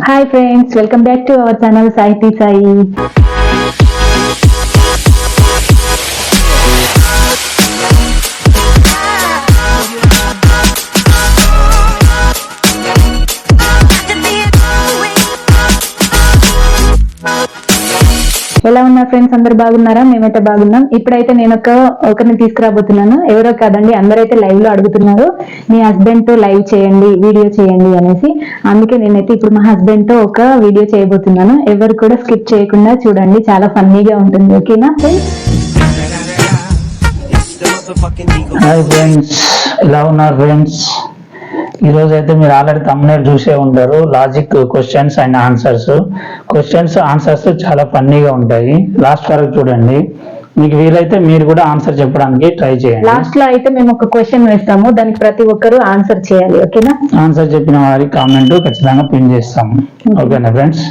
Hi friends welcome back to our channel Sahithi Sai ఎలా ఉన్నారు friends అందరు బాగున్నారా? మేమైతే బాగున్నాం. ఇప్పుడైతే నేను ఒక ఒకరిని తీసుకురాబోతున్నాను. ఎవరో కాదండి అందరైతే లైవ్లో అడుగుతున్నారు. మీ హస్బెండ్తో లైవ్ చేయండి వీడియో చేయండి అనేసి. అందుకే నేనైతే ఇప్పుడు మా హస్బెండ్తో ఒక వీడియో చేయబోతున్నాను. ఎవరు కూడా స్కిప్ చేయకుండా చూడండి. చాలా ఫన్నీగా ఉంటుంది. ఓకేనా ఫ్రెండ్స్ ఎలా ఉన్నారు ఫ్రెండ్స్ ఈ రోజు అయితే మీరు ఆల్రెడీ తమ్మునేరు చూసే ఉంటారు. Logic questions and answers questions answers చాలా ఫన్నీగా ఉంటాయి. లాస్ట్ వరకు చూడండి. మీకు వీలైతే మీరు కూడా ఆన్సర్ చెప్పడానికి ట్రై చేయండి. లాస్ట్లో అయితే మేము ఒక క్వశ్చన్ వేస్తాము. దానికి ప్రతి ఒక్కరు ఆన్సర్ చేయాలి. ఓకేనా? ఆన్సర్ చెప్పిన వారి కామెంట్ ఖచ్చితంగా పిన్ చేస్తాము. ఓకేనా ఫ్రెండ్స్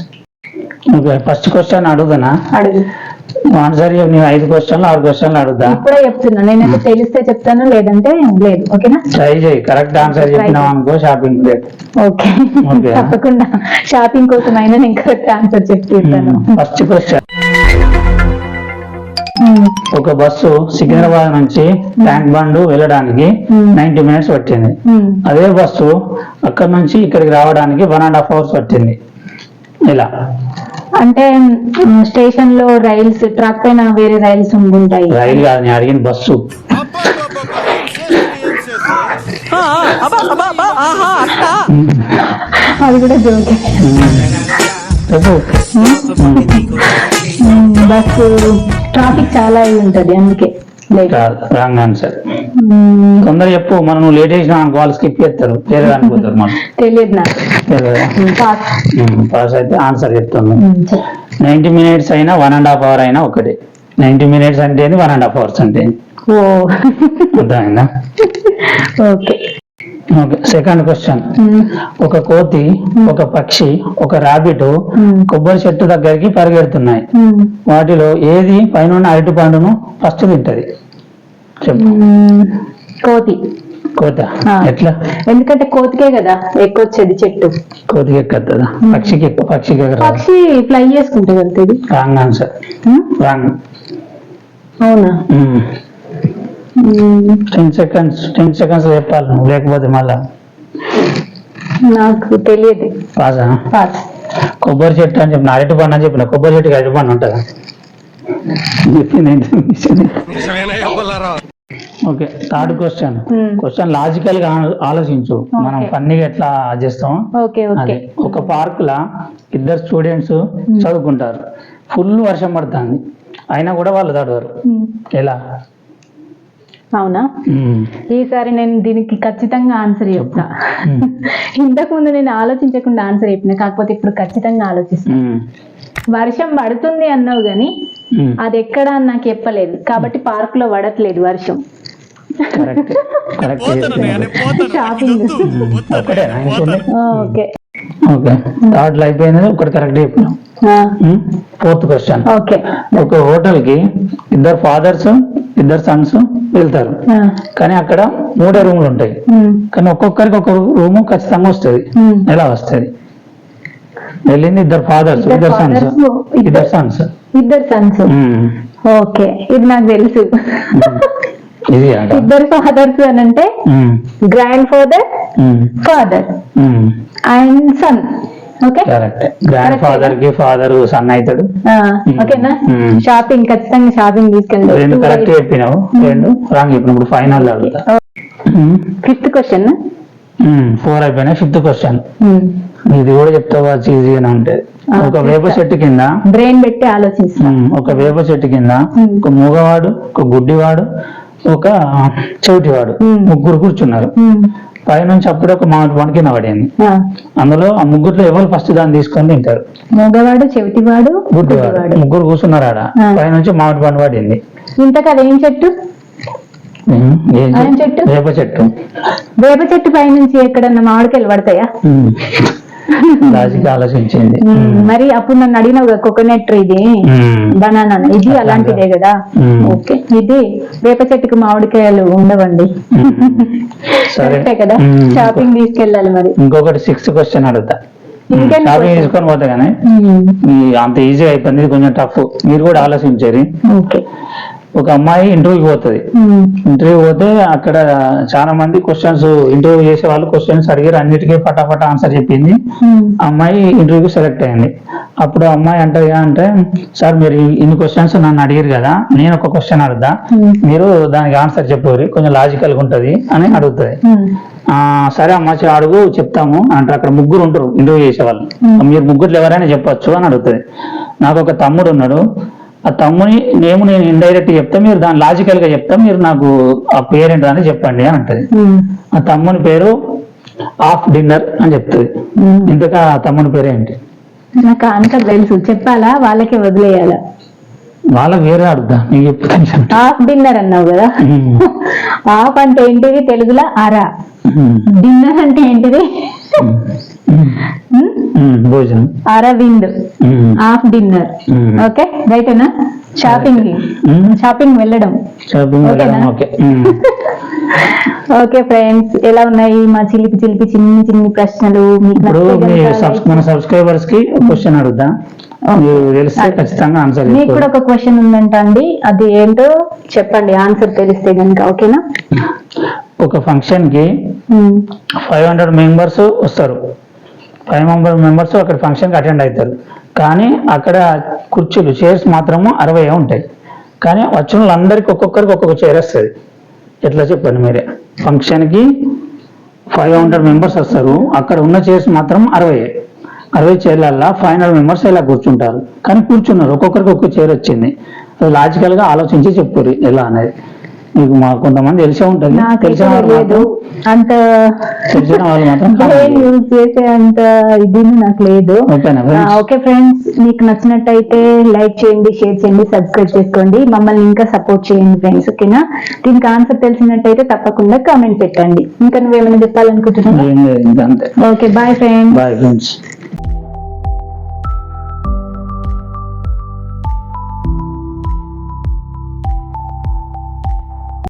ఓకే ఫస్ట్ క్వశ్చన్ అడుగునా అడుగు. ఆన్సర్ నేను ఐదు క్వశ్చన్లు ఆరు క్వశ్చన్లు అడుగుతా. ఇప్పుడే చెప్తున్నా. నేనైతే తెలిస్తే చెప్తాను లేదంటే లేదు. ఓకేనా? ట్రై చేయి. కరెక్ట్ ఆన్సర్ చెప్పినావు అనుకో షాపింగ్ ఓకే. తప్పకుండా. షాపింగ్ కోసం అయినా నేను కరెక్ట్ ఆన్సర్ చెప్తాను ఫస్ట్ క్వశ్చన్ ఒక బస్సు సికింద్రాబాద్ నుంచి ట్యాంక్ బండ్ వెళ్ళడానికి Hmm. నైన్టీ మినిట్స్ పట్టింది. అదే బస్సు అక్కడ నుంచి ఇక్కడికి రావడానికి వన్ అండ్ హాఫ్ అవర్స్ పట్టింది. ఇలా. అంటే స్టేషన్లో రైల్స్ ట్రాక్ పైన వేరే రైల్స్ ఉంటాయి రైలు కాదు నేను అడిగిన బస్సు. అది కూడా జోకే. బస్సు ట్రాఫిక్ చాలా అయి ఉంటది అందుకే. Wrong answer. తొందర చెప్పు మనం నువ్వు లేట్ చేసిన అనుకో వాళ్ళు స్కిప్ చేస్తారు. దానికి పోతారు మనం. తెలియదు నాకు. తెలియదా? పాస్. అయితే ఆన్సర్ చెప్తాను. నైన్టీ మినిట్స్ అయినా వన్ అండ్ హాఫ్ అవర్ అయినా ఒకటే. నైన్టీ మినిట్స్ అంటే వన్ అండ్ హాఫ్ అవర్స్ అంటే ఓ. అర్థమైందా? ఓకే. సెకండ్ క్వశ్చన్ ఒక కోతి ఒక పక్షి ఒక రాబిట్. కొబ్బరి చెట్టు దగ్గరికి పరిగెడుతున్నాయి. వాటిలో ఏది పైన అరటి పండును ఫస్ట్ తింటది? చెప్పు. కోతి. కోత. ఎట్లా? ఎందుకంటే కోతికే కదా ఎక్కువ వచ్చేది చెట్టు. కోతికి ఎక్కదా పక్షికి ఎక్కు- పక్షికి పక్షి ఫ్లై చేసుకుంటే వెళ్తుంది రాంగ్ ఆన్సర్ రాంగ్. అవునా? టెన్ సెకండ్స్ టెన్ సెకండ్స్ చెప్పాలి. నువ్వు లేకపోతే మళ్ళా. నాకు తెలియదు. పాసా పాస్ కొబ్బరి చెట్టు అని చెప్పిన అరటి పండు అని చెప్పిన కొబ్బరి చెట్టుకి అరటి పండు ఉంటుందా? Okay third question Hmm. Question లాజికల్గా ఆలోచించు. మనం. ఫన్నీగా ఎట్లా చేస్తాం? అదే. ఒక పార్క్ లా ఇద్దరు స్టూడెంట్స్ చదువుకుంటారు. ఫుల్ వర్షం పడుతుంది. అయినా కూడా వాళ్ళు తడవరు. మ్మ్, ఎలా? అవునా. ఈసారి నేను దీనికి ఖచ్చితంగా ఆన్సర్ చెప్తా. ఇంతకు ముందు నేను ఆలోచించకుండా ఆన్సర్ చెప్పిన కాకపోతే ఇప్పుడు ఖచ్చితంగా ఆలోచిస్తాను. వర్షం పడుతుంది అన్నావు గాని. అది ఎక్కడ అని నాకు చెప్పలేదు. కాబట్టి పార్క్లో పడట్లేదు వర్షం. Shopping okay. థర్డ్ అయిపోయింది ఒకటి కరెక్ట్ చెప్పినాం ఫోర్త్ క్వశ్చన్ ఓకే ఒక హోటల్కి ఇద్దరు ఫాదర్స్ ఇద్దరు సన్స్ వెళ్తారు. కానీ అక్కడ మూడే రూములు ఉంటాయి. కానీ ఒక్కొక్కరికి ఒక రూమ్ ఖచ్చితంగా వస్తుంది. ఎలా వస్తుంది? వెళ్ళింది ఇద్దరు ఫాదర్స్ ఇద్దరు సన్స్ ఇద్దరు- సన్స్ ఇద్దరు సన్స్ ఓకే ఇది నాకు తెలుసు. ఇద్దరు ఫాదర్స్ అని అంటే grandfather father and son okay correct grand ఫాదర్కి ఫాదర్ సన్ అవుతాడు. ఓకేనా. షాపింగ్ ఖచ్చితంగా షాపింగ్ రెండు తీసుకెళ్ళి కరెక్ట్ చెప్పినావు. రెండు. రాంగ్ చెప్పినావు. ఇప్పుడు ఫైనల్ అడుగుతా. ఫిఫ్త్ క్వశ్చన్ ఫోర్ అయిపోయినా ఫిఫ్త్ క్వశ్చన్ ఇది కూడా చెప్తావా ఈజీగానే ఉంటది. Ah, ఒక వేప. చెట్టు కింద బ్రెయిన్ పెట్టి ఆలోచిస్తాం. ఒక వేప చెట్టు కింద. ఒక మూగవాడు ఒక గుడ్డివాడు ఒక చెవిటివాడు Hmm. ముగ్గురు కూర్చున్నారు. పైనుంచి అప్పుడే ఒక మామిడి పండు కింద పడింది. అందులో ఆ ముగ్గురులో ఎవరు ఫస్ట్ దాన్ని తీసుకొని తింటారు? మగవాడు చెవిటివాడు గుడ్డివాడు. ముగ్గురు కూర్చున్నారు ఆడ. Ah. పైనుంచి మామిడి పండు పడింది. ఇంతకు అదేం చెట్టు? చెట్టు? వేప చెట్టు. వేప చెట్టు పై నుంచి ఎక్కడన్నా మామిడికాయలు పడతాయా? లాజిక్ ఆలోచించింది. మరి అప్పుడు నన్ను అడిగినావు కోకోనట్ ట్రీ ఇది. బనానా ఇది. అలాంటిదే కదా. ఓకే ఇది వేప చెట్టుకు మామిడికాయలు ఉండవండి. సరే. కరెక్టే కదా. షాపింగ్ తీసుకెళ్ళాలి మరి. ఇంకొకటి సిక్స్త్ క్వశ్చన్ అడుగుతా. షాపింగ్? చేసుకొని పోతే కానీ అంత ఈజీ అయిపోయింది కొంచెం టఫ్ మీరు కూడా ఆలోచించారు ఒక అమ్మాయి ఇంటర్వ్యూకి పోతుంది. ఇంటర్వ్యూ పోతే అక్కడ చాలా మంది క్వశ్చన్స్ ఇంటర్వ్యూ చేసే వాళ్ళు క్వశ్చన్స్ అడిగారు. అన్నిటికీ ఫటాఫట్ ఆన్సర్ చెప్పింది. అమ్మాయి ఇంటర్వ్యూకి సెలెక్ట్ అయింది. అప్పుడు అమ్మాయి అంటది అంటే సార్ మీరు ఇన్ని క్వశ్చన్స్ నన్ను అడిగారు కదా నేను ఒక క్వశ్చన్ అడుగుతా. ఉమ్, మీరు దానికి ఆన్సర్ చెప్పరు కొంచెం లాజికల్గా ఉంటది అని అడుగుతుంది. సరే అమ్మ చే- అడుగు చెప్తాము అంటారు. అక్కడ ముగ్గురు ఉంటారు ఇంటర్వ్యూ చేసే వాళ్ళు. మీరు ముగ్గురు ఎవరైనా చెప్పొచ్చు అని అడుగుతుంది. నాకు ఒక తమ్ముడు ఉన్నాడు. ఆ తమ్ముని నేము నేను ఇండైరెక్ట్ చెప్తా మీరు దాని లాజికల్గా చెప్తా మీరు నాకు ఆ పేరెంట్ అని చెప్పండి అని అంటది. ఆ తమ్ముని పేరు ఆఫ్ డిన్నర్ అని చెప్తుంది. ఇంతకా ఆ తమ్ముని పేరు ఏంటి? నాకు ఆన్సర్ తెలుసు. చెప్పాలా? వాళ్ళకి వదిలేయాలా? వాళ్ళ వేరే అడుగుతా నీకు చెప్పు టెన్షన్ హాఫ్ డిన్నర్ అన్నావు కదా. హాఫ్ అంటే ఏంటిది? తెలుగులో అరా. డిన్నర్ అంటే ఏంటిది. భోజనం. అరవింద్. Half dinner. ఓకే? రైటేనా షాపింగ్. షాపింగ్ వెళ్ళడం. షాపింగ్? వెళ్ళడం ఓకే. ఓకే ఫ్రెండ్స్ ఎలా ఉన్నాయి మా చిలిపి చిలిపి చిన్ని చిన్ని ప్రశ్నలు? ఇప్పుడు మన సబ్స్క్రైబర్స్కి క్వశ్చన్ తెలిస్తే ఖచ్చితంగా ఆన్సర్ మీకు కూడా ఒక క్వశ్చన్ ఉందంట అండి. అది ఏంటో చెప్పండి ఆన్సర్ తెలిస్తే కనుక ఓకేనా ఒక ఫంక్షన్కి ఫైవ్ హండ్రెడ్ మెంబర్స్ వస్తారు. ఫైవ్ హండ్రెడ్ మెంబర్స్ అక్కడ ఫంక్షన్కి అటెండ్ అవుతారు. కానీ అక్కడ కుర్చీలు చైర్స్ మాత్రము అరవై ఉంటాయి. కానీ వచ్చిన వాళ్ళందరికీ ఒక్కొక్కరికి ఒక్కొక్క చైర్ వస్తుంది. ఎట్లా చెప్పండి మీరే? ఫంక్షన్కి ఫైవ్ హండ్రెడ్ మెంబర్స్ వస్తారు. అక్కడ ఉన్న చైర్స్ మాత్రం అరవై అరవై చైర్లల్లో ఫైవ్ హండ్రెడ్ మెంబర్స్ ఇలా కూర్చుంటారు? కానీ కూర్చున్నారు. ఒక్కొక్కరికి ఒక్కొక్క చైర్ వచ్చింది. అది లాజికల్గా ఆలోచించి చెప్పుర్రి. ఎలా అనేది. మీకు మా కొంతమంది తెలిసే ఉంటుంది. తెలిసిన అంత తెలిసిన వాళ్ళు మాత్రం యూజ్ చేసే అంత ఇది నాకు లేదు? ఓకే ఫ్రెండ్స్ మీకు నచ్చినట్టయితే లైక్ చేయండి షేర్ చేయండి సబ్స్క్రైబ్ చేసుకోండి. మమ్మల్ని ఇంకా సపోర్ట్ చేయండి ఫ్రెండ్స్ ఓకేనా? దీనికి ఆన్సర్ తెలిసినట్టయితే తప్పకుండా కామెంట్ పెట్టండి. ఇంకా నువ్వేమైనా చెప్పాలనుకుంటున్నావా? Okay bye friends bye friends